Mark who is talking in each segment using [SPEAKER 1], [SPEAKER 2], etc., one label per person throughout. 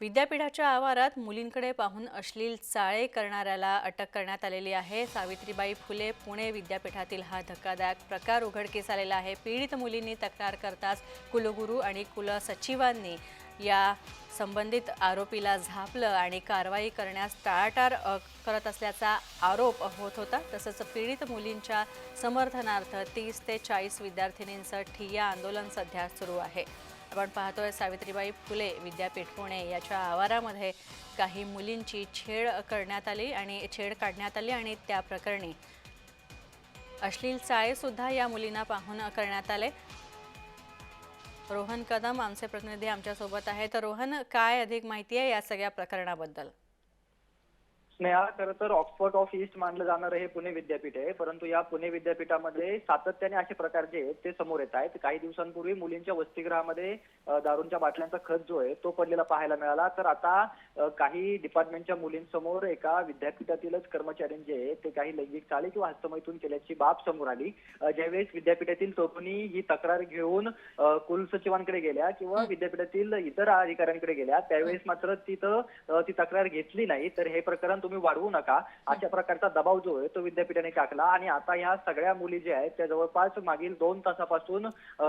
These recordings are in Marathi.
[SPEAKER 1] विद्यापीठाच्या आवारात मुलींकडे पाहून अश्लील चाळे करणाऱ्याला अटक करण्यात आलेली आहे. सावित्रीबाई फुले पुणे विद्यापीठातील हा धक्कादायक प्रकार उघडकीस आलेला आहे. पीडित मुलींनी तक्रार करताच कुलगुरू आणि कुलसचिवांनी या संबंधित आरोपीला झापलं आणि कारवाई करण्यास टाळाटाळ करत असल्याचा आरोप होत होता. तसंच पीडित मुलींच्या समर्थनार्थ तीस ते चाळीस विद्यार्थिनींचं ठिय्या आंदोलन सध्या सुरू आहे. आपण पाहतोय सावित्रीबाई फुले विद्यापीठ पुणे याच्या आवारामध्ये काही मुलींची छेड करण्यात आली आणि छेड काढण्यात आली आणि त्या प्रकरणी अश्लील चाळेसुद्धा या मुलींना पाहून करण्यात आले. रोहन कदम आमचे प्रतिनिधी आमच्यासोबत आहेत. तर रोहन काय अधिक माहिती आहे या सगळ्या प्रकरणाबद्दल?
[SPEAKER 2] स्नेहा खरं तर ऑक्सफर्ड ऑफ ईस्ट मानलं जाणारं हे पुणे विद्यापीठ आहे. परंतु या पुणे विद्यापीठामध्ये सातत्याने असे प्रकार जे आहेत ते समोर येत आहेत. काही दिवसांपूर्वी मुलींच्या वसतिगृहामध्ये दारूंच्या बाटल्यांचा खच जो आहे तो पडलेला पाहायला मिळाला. तर आता काही डिपार्टमेंटच्या मुलींसमोर एका विद्यापीठातीलच कर्मचारी जे आहेत ते काही लैंगिक चाळी किंवा हस्तमैथून केल्याची बाब समोर आली. ज्यावेळेस विद्यापीठातील तरुणी ही तक्रार घेऊन कुलसचिवांकडे गेल्या किंवा विद्यापीठातील इतर अधिकाऱ्यांकडे गेल्या त्यावेळेस मात्र तिथं ती तक्रार घेतली नाही. तर हे प्रकरण तुम्ही वाढवू नका. अशा प्रकारचा दबाव जो आहे तो विद्यापीठाने टाकला. आणि आता ह्या सगळ्या मुली ज्या आहेत त्या जवळपास मागील दोन तासापासून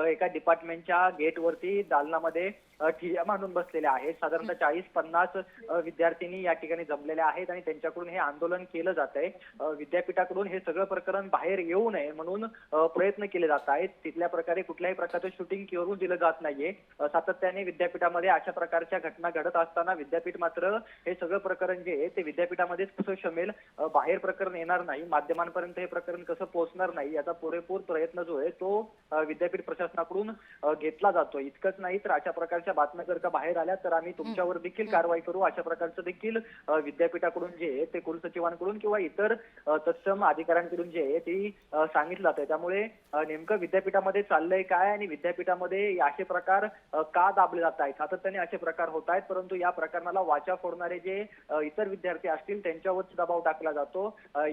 [SPEAKER 2] एका डिपार्टमेंटच्या गेटवरती दालनामध्ये अ, ठिय्या मांडून बसलेल्या आहेत. साधारणतः चाळीस पन्नास अ, विद्यार्थिनी या ठिकाणी जमलेल्या आहेत आणि त्यांच्याकडून हे आंदोलन केलं जात आहे. विद्यापीठाकडून हे सगळं प्रकरण बाहेर येऊ नये म्हणून प्रयत्न केले जात आहेत. तिथल्या प्रकारे कुठल्याही प्रकारचं शूटिंग करून दिलं जात नाहीये. सातत्याने विद्यापीठामध्ये अशा प्रकारच्या घटना घडत असताना विद्यापीठ मात्र हे सगळं प्रकरण जे आहे ते विद्यापीठामध्येच कसं शमेल बाहेर प्रकरण येणार नाही माध्यमांपर्यंत हे प्रकरण कसं पोहोचणार नाही याचा पुरेपूर प्रयत्न जो आहे तो विद्यापीठ प्रशासनाकडून घेतला जातो इतकंच नाही तर अशा प्रकारच्या बातम्या जर का बाहेर आल्या तर आम्ही तुमच्यावर देखील कारवाई करू. अशा प्रकारचं देखील विद्यापीठाकडून जे आहे ते कुलसचिवांकडून किंवा इतर तत्सम अधिकाऱ्यांकडून जे आहे ते सांगितलं जातंय. त्यामुळे नेमकं विद्यापीठामध्ये चाललंय काय आणि विद्यापीठामध्ये असे प्रकार का दाबले जात आहेत सातत्याने असे प्रकार होत आहेत परंतु या प्रकरणाला वाचा फोडणारे जे इतर विद्यार्थी असतील त्यांच्यावरती दबाव टाकला जातो.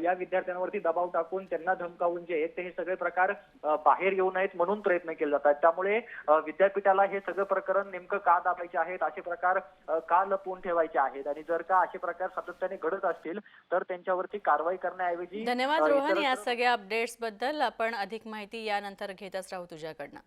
[SPEAKER 2] या विद्यार्थ्यांवरती दबाव टाकून त्यांना धमकावून जे आहेत ते हे सगळे प्रकार बाहेर येऊ नयेत म्हणून प्रयत्न केले जातात. त्यामुळे विद्यापीठाला हे सगळं प्रकरण नेमकं का दाबायचे आहेत असे प्रकार का लपवून ठेवायचे आहेत? आणि जर का असे प्रकार सातत्याने घडत असतील तर त्यांच्यावरती कारवाई करण्याऐवजी
[SPEAKER 1] धन्यवाद रोहन या सगळ्या अपडेट्सबद्दल आपण अधिक माहिती यानंतर घेतच राहू तुझ्याकडनं.